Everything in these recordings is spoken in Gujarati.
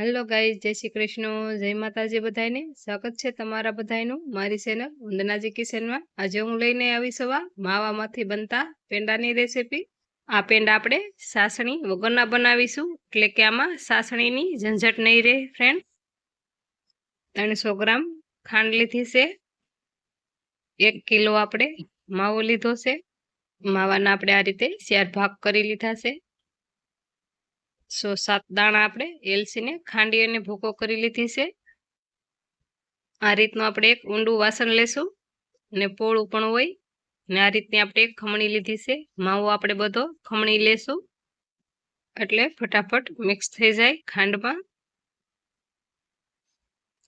હેલો ગાઈઝ જય શ્રી કૃષ્ણ. જય માતાજી બધાને સ્વાગત છે તમારા બધાનું મારી ચેનલ વંદનાજી કિચનમાં આજે હું લઈને આવી સવા માવામાંથી બનતા પેંડાની રેસીપી આ પેંડા આપણે સાસણી વગરના બનાવીશું. એટલે કે આમાં સાસણીની ઝંઝટ નહીં રહે ફ્રેન્ડ ત્રણસો ગ્રામ ખાંડ લીધી છે. એક કિલો આપણે માવો લીધો છે. માવાના આપણે આ રીતે ચાર ભાગ કરી લીધા છે. સો સાત દાણા આપણે એલસીને ખાંડી અને ભૂકો કરી લીધી છે. આ રીતનું આપણે એક ઊંડું વાસણ લેશું ને પોળું પણ હોય ને આ રીતની આપણે એક ખમણી લીધી છે. માવો આપણે બધો ખમણી લેશું એટલે ફટાફટ મિક્સ થઈ જાય ખાંડમાં.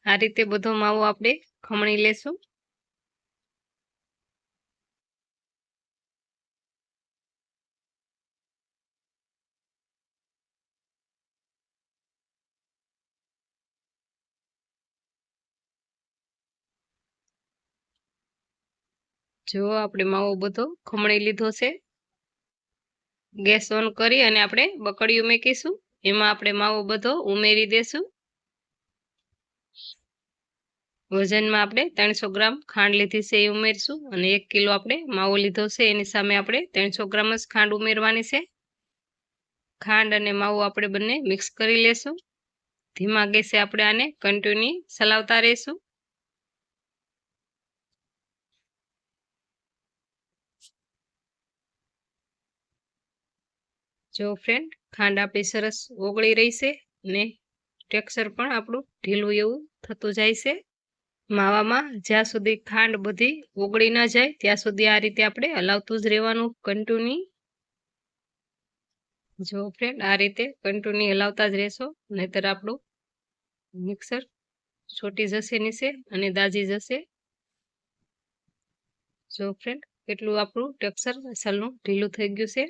આ રીતે બધો માવો આપણે ખમણી લેશું. જો આપણે માવો બધો ખમણી લીધો છે. ગેસ ઓન કરી અને આપણે બકડીયું મેકીશું એમાં આપણે માવો બધો ઉમેરી દેશું. વજનમાં આપણે ત્રણસો ગ્રામ ખાંડ લીધી છે એ ઉમેરશું અને એક કિલો આપણે માવો લીધો છે. એની સામે આપણે ત્રણસો ગ્રામ જ ખાંડ ઉમેરવાની છે. ખાંડ અને માવો આપણે બંને મિક્સ કરી લેશું. ધીમા ગેસે આપણે આને કન્ટિન્યુ ચલાવતા રહીશું. જો ફ્રેન્ડ ખાંડ આપણી સરસ ઓગળી રહી છે ને ટેક્સચર પણ આપણું ઢીલું એવું થતું જાય છે. માવામાં જ્યાં સુધી ખાંડ બધી ઓગળી ન જાય, ત્યાં સુધી આ રીતે આપણે હલાવતું જ રહેવાનું કન્ટુની જો ફ્રેન્ડ આ રીતે કન્ટુની હલાવતા જ રહેશો, નહીતર આપણું મિક્સર છોટી જશે નીચે અને દાજી જશે. જો ફ્રેન્ડ કેટલું આપણું ટેક્સચર અસલનું ઢીલું થઈ ગયું છે.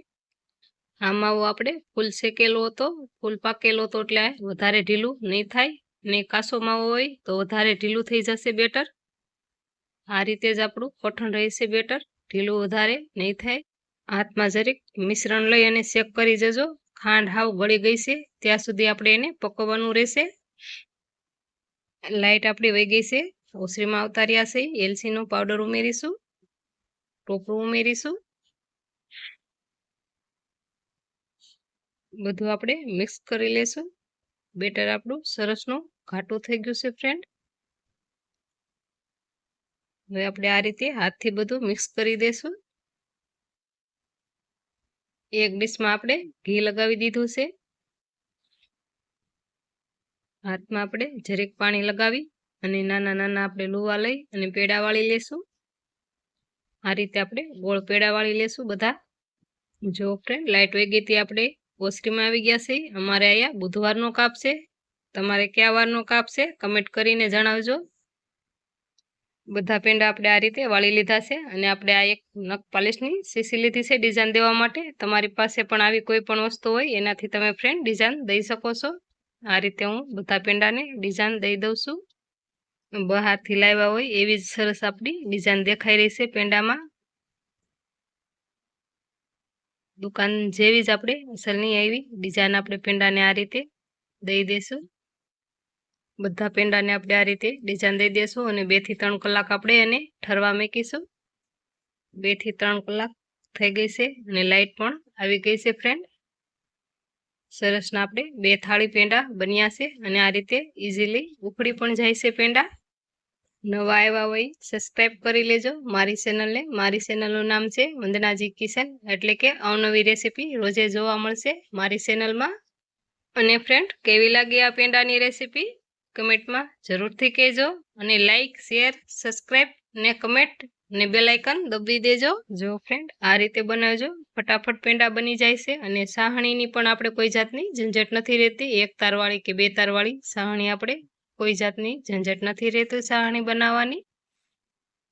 આ માવો આપણે ફૂલ શેકેલો હતો. ફૂલ પાકેલો હતો એટલે વધારે ઢીલું નહીં થાય. ને કાસો માવો હોય તો વધારે ઢીલું થઈ જશે બેટર. આ રીતે જ આપણું કઠણ રહેશે બેટર. ઢીલું વધારે નહીં થાય. હાથમાં જરીક મિશ્રણ લઈ અને શેક કરી જજો. ખાંડ હાવ ગળી ગઈ છે. ત્યાં સુધી આપણે એને પકવવાનું રહેશે. લાઇટ આપણી વહી ગઈ છે. ઓસરીમાં આવતા રહ્યા છે. એલસીનો પાવડર ઉમેરીશું. ટોપરું ઉમેરીશું. બધું આપણે મિક્સ કરી લેશું. બેટર આપણું સરસનું ઘાટું થઈ ગયું છે ફ્રેન્ડ હવે આપણે આ રીતે હાથથી બધું મિક્સ કરી દેશું. એક ડીશમાં આપણે ઘી લગાવી દીધું છે. હાથમાં આપણે જરેક પાણી લગાવી અને નાના નાના આપણે લુવા લઈ અને પેડા વાળી લેશું. આ રીતે આપણે ગોળ પેડા વાળી લેશું બધા. જો ફ્રેન્ડ લાઇટ વેગીથી આપણે ઓસરીમાં આવી ગયા છે. અમારે અહીંયા બુધવારનો કાપ છે. તમારે કયા વારનો કાપ છે કમેન્ટ કરીને જણાવજો. બધા પેંડા આપણે આ રીતે વાળી લીધા છે અને આપણે આ એક નખ પાલિશની સીસી લીધી છે ડિઝાઇન દેવા માટે. તમારી પાસે પણ આવી કોઈ પણ વસ્તુ હોય એનાથી તમે ફ્રેન્ડ ડિઝાઇન દઈ શકો છો. આ રીતે હું બધા પેંડાને ડિઝાઇન દઈ દઉં છું. બહારથી લાવ્યા હોય એવી જ સરસ આપણી ડિઝાઇન દેખાઈ રહી છે પેંડામાં. દુકાન જેવી જ આપણે, અસલની આવી. ડિઝાઇન આપણે પેંડાને આ રીતે દઈ દઈશું બધા પેંડાને આપણે આ રીતે ડિઝાઇન દઈ દઈશું અને બેથી ત્રણ કલાક આપણે એને ઠરવા મૂકીશું. બેથી ત્રણ કલાક થઈ ગઈ છે અને લાઇટ પણ આવી ગઈ છે ફ્રેન્ડ. સરસના આપણે બે થાળી પેંડા બન્યા છે અને આ રીતે ઇઝીલી ઉખડી પણ જાય છે પેંડા. નવા આવ્યા હોય સબસ્ક્રાઈબ કરી લેજો મારી ચેનલને મારી ચેનલનું નામ છે વંદનાજી કિશન, એટલે કે અવનવી રેસીપી રોજે જોવા મળશે મારી ચેનલમાં અને ફ્રેન્ડ કેવી લાગી આ પેંડાની રેસીપી કમેન્ટમાં જરૂરથી કહેજો અને લાઈક શેર સબસ્ક્રાઈબ ને કમેન્ટ ને બેલાઇકન દબી દેજો. જો ફ્રેન્ડ આ રીતે બનાવજો. ફટાફટ પેંડા બની જાય છે અને સાહણીની પણ આપણે કોઈ જાતની ઝંઝટ નથી રહેતી. એક તારવાળી કે બે તારવાળી સાહણી આપણે કોઈ જાતની ઝંઝટ નથી રહેતી સાહણી બનાવવાની.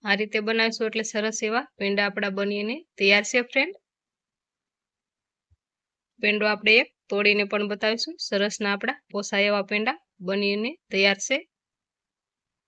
આ રીતે બનાવીશું એટલે સરસ એવા પેંડા આપણા બનીને તૈયાર છે ફ્રેન્ડ પેંડો આપણે એક તોડીને પણ બતાવીશું. સરસના આપણા પોસાય એવા પેંડા બનીને તૈયાર છે.